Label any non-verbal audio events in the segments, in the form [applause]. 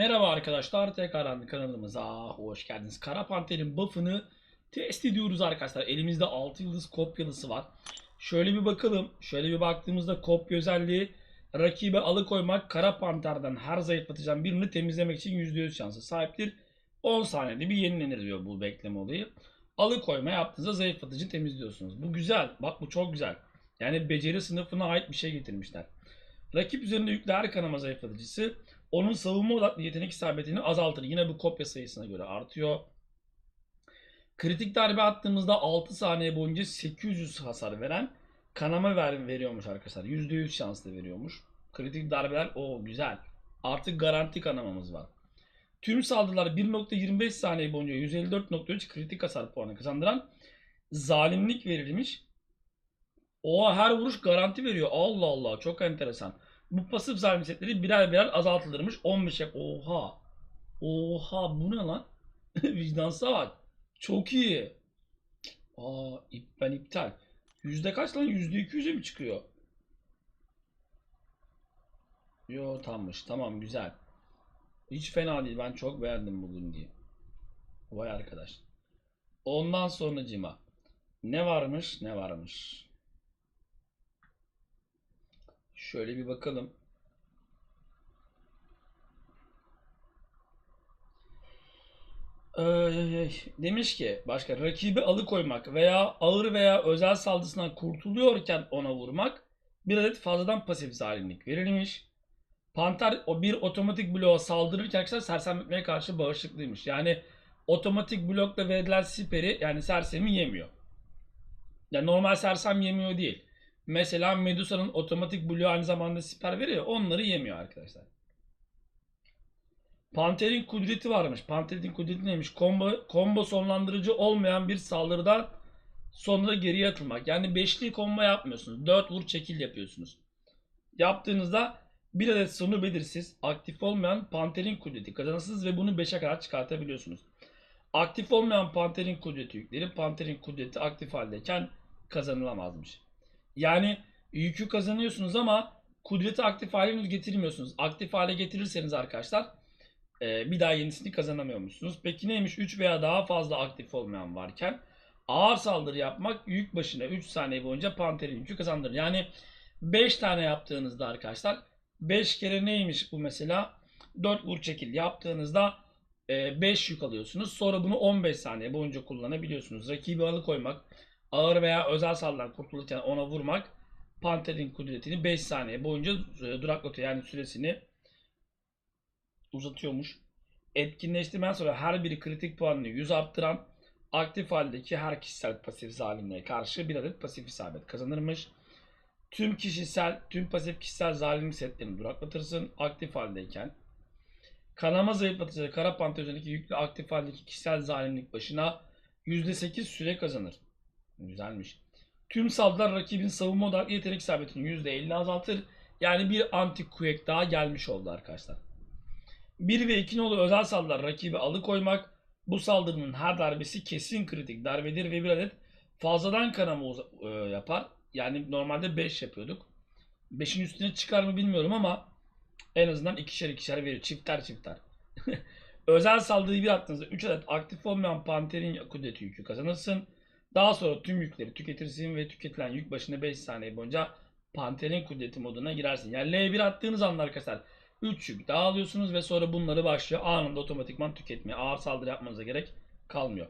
Merhaba arkadaşlar, tekrardan kanalımıza hoş geldiniz. Kara Panter'in buff'ını test ediyoruz arkadaşlar. Elimizde 6 yıldız kopyalısı var. Şöyle bir bakalım. Şöyle bir baktığımızda kopya özelliği rakibe alıkoymak Kara Panter'den her zayıflatıcıdan birini temizlemek için %100 şansı sahiptir. 10 saniyede bir yenilenir diyor bu bekleme olayı. Alıkoyma yaptığınızda zayıflatıcı temizliyorsunuz. Bu güzel. Bak bu çok güzel. Yani beceri sınıfına ait bir şey getirmişler. Rakip üzerinde yüklü her kanama zayıflatıcısı onun savunma odaklı yetenek isabetini azaltır. Yine bu kopya sayısına göre artıyor. Kritik darbe attığımızda 6 saniye boyunca 800 hasar veren kanama ver, veriyormuş arkadaşlar. %100 şanslı veriyormuş. Kritik darbeler o güzel. Artık garanti kanamamız var. Tüm saldırılar 1.25 saniye boyunca 154.3 kritik hasar puanı kazandıran zalimlik verilmiş. O her vuruş garanti veriyor. Allah Allah çok enteresan. Bu pasif zalim setleri birer birer azaltılırmış. 15'e oha. Oha bu ne lan? [laughs] Vicdansa bak. Çok iyi. Aa ip, ben iptal. Yüzde kaç lan? Yüzde 200'e mi çıkıyor? Yo tammış. Tamam güzel. Hiç fena değil. Ben çok beğendim bugün diye. Vay arkadaş. Ondan sonra cima. Ne varmış? Ne varmış? Şöyle bir bakalım. Demiş ki başka rakibi alıkoymak veya ağır veya özel saldırısından kurtuluyorken ona vurmak bir adet fazladan pasif zalimlik verilmiş. Panter o bir otomatik bloğa saldırırken arkadaşlar sersemletmeye karşı bağışıklıymış. Yani otomatik blokla verilen siperi yani sersemi yemiyor. Yani normal sersem yemiyor değil. Mesela Medusa'nın otomatik bloğu aynı zamanda siper veriyor. Onları yemiyor arkadaşlar. Panter'in kudreti varmış. Panter'in kudreti neymiş? Combo, combo sonlandırıcı olmayan bir saldırıdan sonra geriye atılmak. Yani beşli combo yapmıyorsunuz. 4 vur çekil yapıyorsunuz. Yaptığınızda bir adet sonu belirsiz, aktif olmayan Panter'in kudreti kazanırsınız ve bunu 5'e kadar çıkartabiliyorsunuz. Aktif olmayan Panter'in kudreti yükleri Panter'in kudreti aktif haldeyken kazanılamazmış. Yani yükü kazanıyorsunuz ama kudreti aktif hale henüz getirmiyorsunuz. Aktif hale getirirseniz arkadaşlar e, bir daha yenisini kazanamıyormuşsunuz. Peki neymiş? 3 veya daha fazla aktif olmayan varken ağır saldırı yapmak yük başına 3 saniye boyunca panterin yükü kazandırır. Yani 5 tane yaptığınızda arkadaşlar 5 kere neymiş bu mesela? 4 vur çekil yaptığınızda 5 yük alıyorsunuz. Sonra bunu 15 saniye boyunca kullanabiliyorsunuz. Rakibi alıkoymak, ağır veya özel saldırıdan kurtulurken ona vurmak Panter'in kudretini 5 saniye boyunca e, duraklatıyor. Yani süresini uzatıyormuş. Etkinleştirmen sonra her biri kritik puanını 100 arttıran aktif haldeki her kişisel pasif zalimliğe karşı bir adet pasif isabet kazanırmış. Tüm kişisel, tüm pasif kişisel zalimlik setlerini duraklatırsın aktif haldeyken. Kanama zayıflatıcı kara panter üzerindeki yüklü aktif haldeki kişisel zalimlik başına %8 süre kazanır. Güzelmiş. Tüm saldırılar rakibin savunma odaklı yetenek isabetini %50 azaltır. Yani bir anti kuvvet daha gelmiş oldu arkadaşlar. 1 ve 2 nolu özel saldırılar rakibi alıkoymak. Bu saldırının her darbesi kesin kritik darbedir ve bir adet fazladan kanama e, yapar. Yani normalde 5 yapıyorduk. 5'in üstüne çıkar mı bilmiyorum ama en azından ikişer ikişer verir. Çifter çifter. [laughs] özel saldırıyı bir attığınızda 3 adet aktif olmayan panterin kudreti yükü kazanırsın. Daha sonra tüm yükleri tüketirsin ve tüketilen yük başına 5 saniye boyunca Panter'in kudreti moduna girersin. Yani L1 attığınız anda arkadaşlar 3 yük daha alıyorsunuz ve sonra bunları başlıyor anında otomatikman tüketmeye. Ağır saldırı yapmanıza gerek kalmıyor.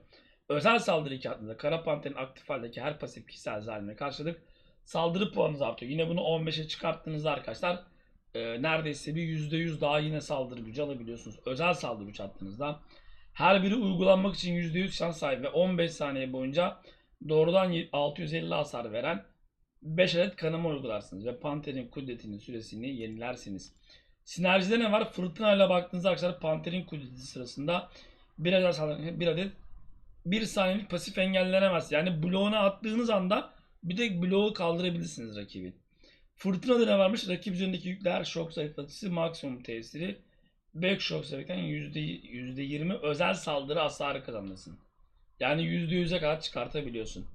Özel saldırı 2 attığında Kara Panter'in aktif haldeki her pasif kişisel zalimine karşılık saldırı puanınız artıyor. Yine bunu 15'e çıkarttığınızda arkadaşlar e, neredeyse bir %100 daha yine saldırı gücü alabiliyorsunuz. Özel saldırı gücü attığınızda her biri uygulanmak için %100 şans sahibi ve 15 saniye boyunca doğrudan 650 hasar veren 5 adet kanama uygularsınız ve Panter'in kudretinin süresini yenilersiniz. Sinerjide ne var? Fırtına ile baktığınızda arkadaşlar Panter'in kudreti sırasında bir adet, bir adet bir saniyelik pasif engellenemez. Yani bloğuna attığınız anda bir tek bloğu kaldırabilirsiniz rakibin. Fırtınada ne varmış? Rakip üzerindeki yükler şok zayıflatıcısı maksimum tesiri Backshock sebebinden %20 özel saldırı hasarı kazanırsın. Yani %100'e kadar çıkartabiliyorsun.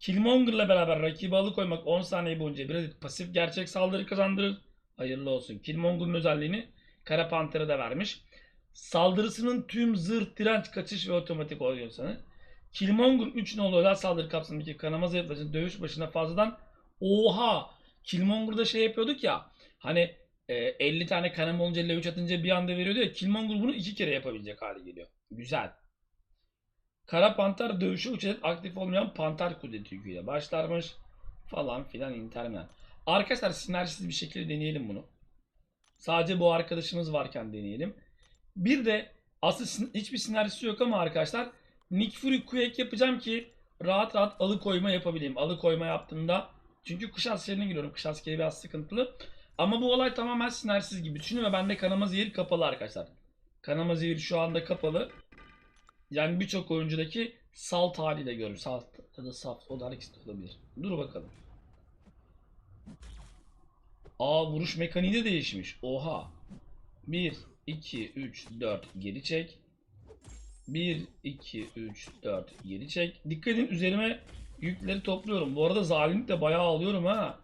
Killmonger'la beraber rakibi alıkoymak 10 saniye boyunca bir adet pasif gerçek saldırı kazandırır. Hayırlı olsun. Killmonger'ın özelliğini Kara Panter'a da vermiş. Saldırısının tüm zırh, direnç, kaçış ve otomatik oynuyorsanız. Killmonger 3 nolu özel saldırı kapsamındaki kanama zayıflayıcı dövüş başına fazladan Oha! Killmonger'da şey yapıyorduk ya. Hani e, 50 tane kanama olunca 53 atınca bir anda veriyordu ya. Killmonger bunu iki kere yapabilecek hale geliyor. Güzel. Kara Panter dövüşü 3 adet aktif olmayan Panter kudreti yüküyle başlarmış. Falan filan interminal. Arkadaşlar sinerjisiz bir şekilde deneyelim bunu. Sadece bu arkadaşımız varken deneyelim. Bir de aslında hiçbir sinerjisi yok ama arkadaşlar Nick Fury Quake yapacağım ki rahat rahat alıkoyma yapabileyim. Alıkoyma yaptığımda çünkü kış askerine giriyorum. Kış askeri biraz sıkıntılı. Ama bu olay tamamen sinerjisiz gibi. Düşünün ve bende kanama zehir kapalı arkadaşlar. Kanama zehir şu anda kapalı. Yani birçok oyuncudaki salt haliyle görürüm. Salt ya da saf. O da ikisi de olabilir. Dur bakalım. Aa vuruş mekaniği de değişmiş. Oha. 1, 2, 3, 4 geri çek. 1, 2, 3, 4 geri çek. Dikkat edin üzerime yükleri topluyorum. Bu arada zalimlik de bayağı alıyorum ha.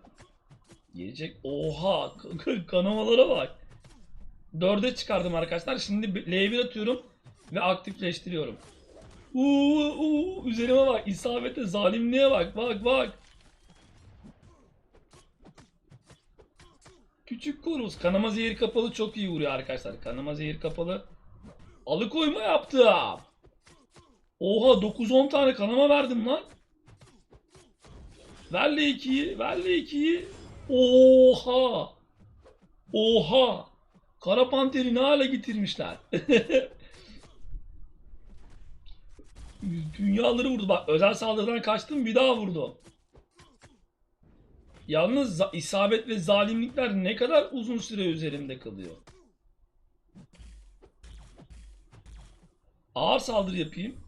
Geri çek. Oha kanamalara bak. 4'e çıkardım arkadaşlar. Şimdi L1 atıyorum ve aktifleştiriyorum. Uuu, uuu, üzerime bak. İsabete, zalimliğe bak. Bak bak. Küçük koruz. Kanama zehir kapalı çok iyi vuruyor arkadaşlar. Kanama zehir kapalı. Alıkoyma yaptım. Oha 9-10 tane kanama verdim lan. Ver L2'yi. Ver L2'yi. Oha. Oha. Kara Panter'i ne hale getirmişler. [laughs] Dünyaları vurdu. Bak özel saldırıdan kaçtım bir daha vurdu. Yalnız isabet ve zalimlikler ne kadar uzun süre üzerinde kalıyor. Ağır saldırı yapayım.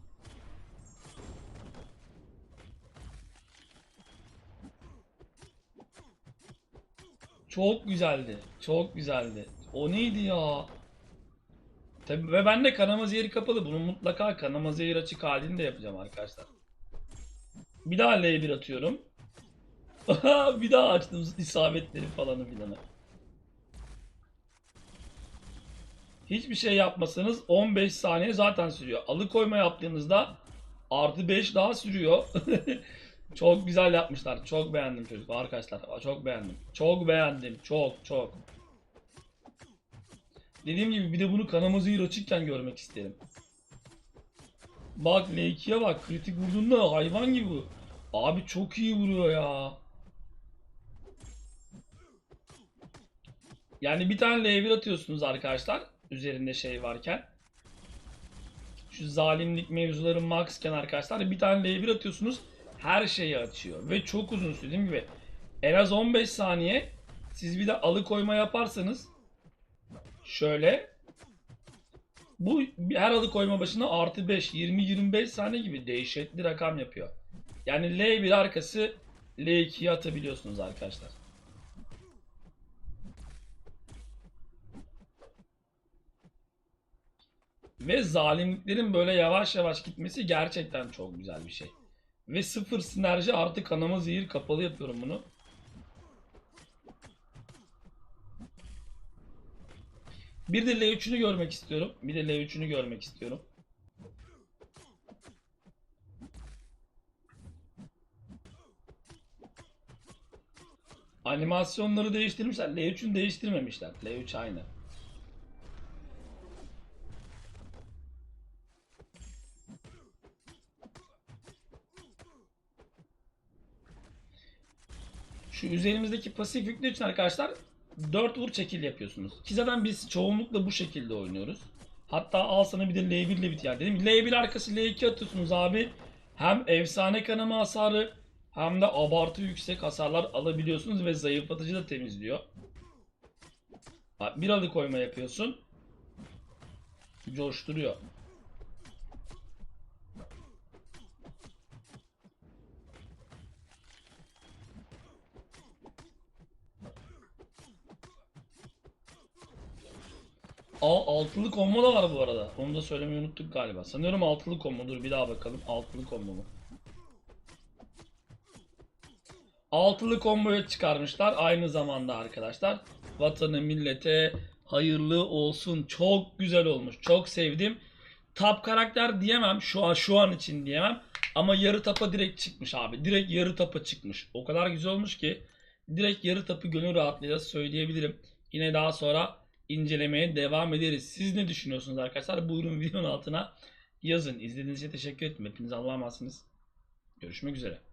Çok güzeldi. Çok güzeldi. O neydi ya? Tabii ve ben de kanama zehri kapalı. Bunun mutlaka kanama zehri açık halini de yapacağım arkadaşlar. Bir daha L1 atıyorum. [laughs] bir daha açtım isabetleri falanı filanı. Hiçbir şey yapmasanız 15 saniye zaten sürüyor. Alıkoyma yaptığınızda artı 5 daha sürüyor. [laughs] çok güzel yapmışlar. Çok beğendim çocuk arkadaşlar. Çok beğendim. Çok beğendim. Çok çok. Dediğim gibi bir de bunu kanama zehir açıkken görmek isterim. Bak L2'ye bak. Kritik vurduğunda hayvan gibi. Abi çok iyi vuruyor ya. Yani bir tane L1 atıyorsunuz arkadaşlar. Üzerinde şey varken. Şu zalimlik mevzuları maxken arkadaşlar. Bir tane L1 atıyorsunuz. Her şeyi açıyor. Ve çok uzun süre gibi. En az 15 saniye. Siz bir de alıkoyma yaparsanız. Şöyle. Bu her alıkoyma başına artı 5, 20-25 saniye gibi dehşetli rakam yapıyor. Yani L1 arkası L2'ye atabiliyorsunuz arkadaşlar. Ve zalimliklerin böyle yavaş yavaş gitmesi gerçekten çok güzel bir şey. Ve sıfır sinerji artı kanama zehir kapalı yapıyorum bunu. Bir de L3'ünü görmek istiyorum. Bir de L3'ünü görmek istiyorum. Animasyonları değiştirmişler. L3'ünü değiştirmemişler. L3 aynı. Şu üzerimizdeki pasif yükler için arkadaşlar 4 vur çekil yapıyorsunuz. Ki zaten biz çoğunlukla bu şekilde oynuyoruz. Hatta al sana bir de L1 ile bit yani. Dedim L1 arkası L2 atıyorsunuz abi. Hem efsane kanama hasarı hem de abartı yüksek hasarlar alabiliyorsunuz ve zayıflatıcı da temizliyor. Bak, Bir alı koyma yapıyorsun. Coşturuyor. Aa altılı combo da var bu arada. Onu da söylemeyi unuttuk galiba. Sanıyorum altılı combo. Dur bir daha bakalım. Altılı combo mu? Altılı komboya çıkarmışlar aynı zamanda arkadaşlar. Vatanı, millete, Hayırlı olsun. Çok güzel olmuş. Çok sevdim. Tap karakter diyemem. Şu an şu an için diyemem. Ama yarı tapa direkt çıkmış abi. Direkt yarı tapa çıkmış. O kadar güzel olmuş ki direkt yarı tapı gönül rahatlığıyla söyleyebilirim. Yine daha sonra incelemeye devam ederiz. Siz ne düşünüyorsunuz arkadaşlar? Buyurun videonun altına yazın. İzlediğiniz için teşekkür ederim. Hepinize Allah'a emanetsiniz. Görüşmek üzere.